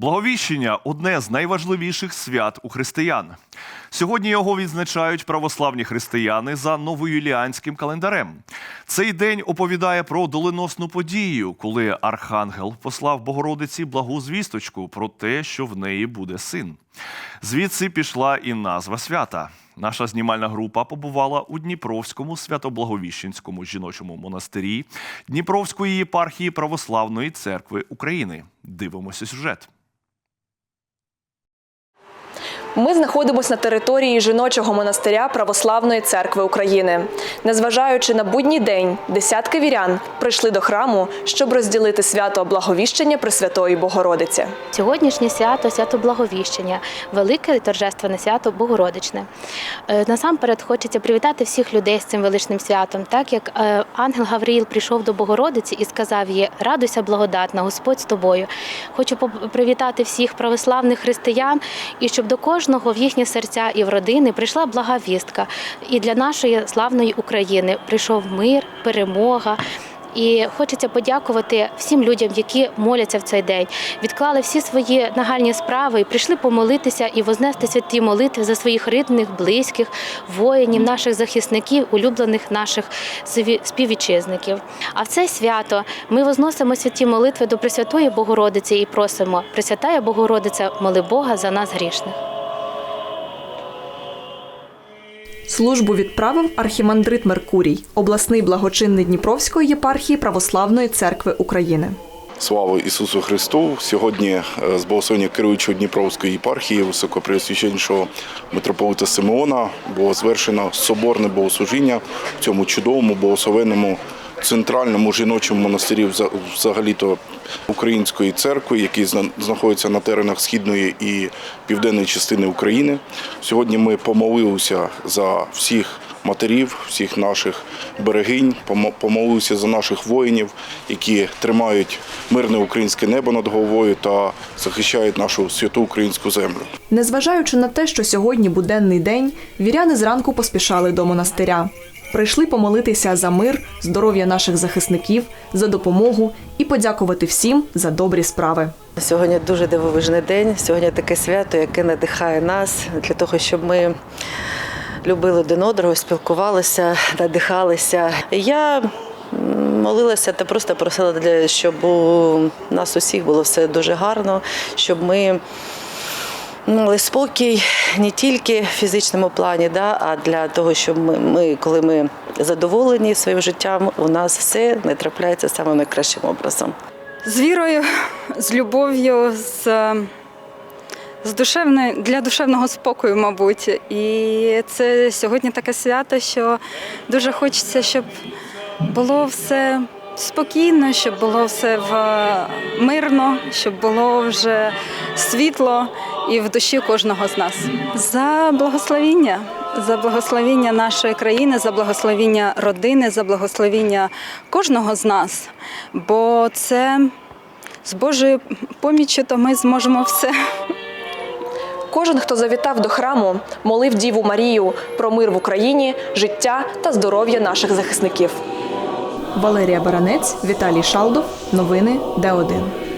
Благовіщення одне з найважливіших свят у християн. Сьогодні його відзначають православні християни за новоюліанським календарем. Цей день оповідає про доленосну подію, коли архангел послав Богородиці благу звісточку про те, що в неї буде син. Звідси пішла і назва свята. Наша знімальна група побувала у Дніпровському свято-благовіщенському жіночому монастирі Дніпровської єпархії Православної церкви України. Дивимося сюжет. Ми знаходимося на території жіночого монастиря Православної церкви України. Незважаючи на будній день, десятки вірян прийшли до храму, щоб розділити свято Благовіщення Пресвятої Богородиці. Сьогоднішнє свято свято Благовіщення, велике торжественне свято Богородичне. Е, Насамперед хочеться привітати всіх людей з цим величним святом, так як е, ангел Гавриїл прийшов до Богородиці і сказав їй: Радуйся, благодатна, Господь з тобою. Хочу привітати всіх православних християн і щоб до кожного в їхні серця і в родини прийшла блага вістка. І для нашої славної України прийшов мир, перемога. І хочеться подякувати всім людям, які моляться в цей день, відклали всі свої нагальні справи і прийшли помолитися і вознести святі молитви за своїх рідних, близьких, воїнів, наших захисників, улюблених наших співвітчизників. А в це свято ми возносимо святі молитви до Пресвятої Богородиці і просимо Пресвятая Богородиця, моли Бога за нас грішних. Службу відправив архімандрит Меркурій, обласний благочинний Дніпровської єпархії Православної церкви України. Слава Ісусу Христу! Сьогодні е, з благословення керуючого Дніпровської єпархії високопреосвященшого митрополита Симеона було звершено соборне богослужіння в цьому чудовому благословенному центральному жіночому монастирі вза- взагалі-то української церкви, який зна- знаходиться на теренах східної і південної частини України. Сьогодні ми помолилися за всіх матерів, всіх наших берегинь, помо- помолився за наших воїнів, які тримають мирне українське небо над головою та захищають нашу святу українську землю. Незважаючи на те, що сьогодні буденний день, віряни зранку поспішали до монастиря. Прийшли помолитися за мир, здоров'я наших захисників, за допомогу і подякувати всім за добрі справи. Сьогодні дуже дивовижний день. Сьогодні таке свято, яке надихає нас для того, щоб ми любили один одного, спілкувалися, надихалися. Я молилася та просто просила, для- щоб у нас усіх було все дуже гарно, щоб ми мали спокій не тільки в фізичному плані, да, а для того, щоб ми, ми, коли ми задоволені своїм життям, у нас все не трапляється самим найкращим образом. з вірою, з любов'ю, з, з душевною для душевного спокою, мабуть. І це сьогодні таке свято, що дуже хочеться, щоб було все спокійно, щоб було все в мирно, щоб було вже світло і в душі кожного з нас. За благословіння. За благословіння нашої країни, за благословіння родини, за благословіння кожного з нас. Бо це з Божою поміччю, то ми зможемо все. Кожен, хто завітав до храму, молив Діву Марію про мир в Україні, життя та здоров'я наших захисників. Валерія Баранець, Віталій Шалдов. Новини Д1.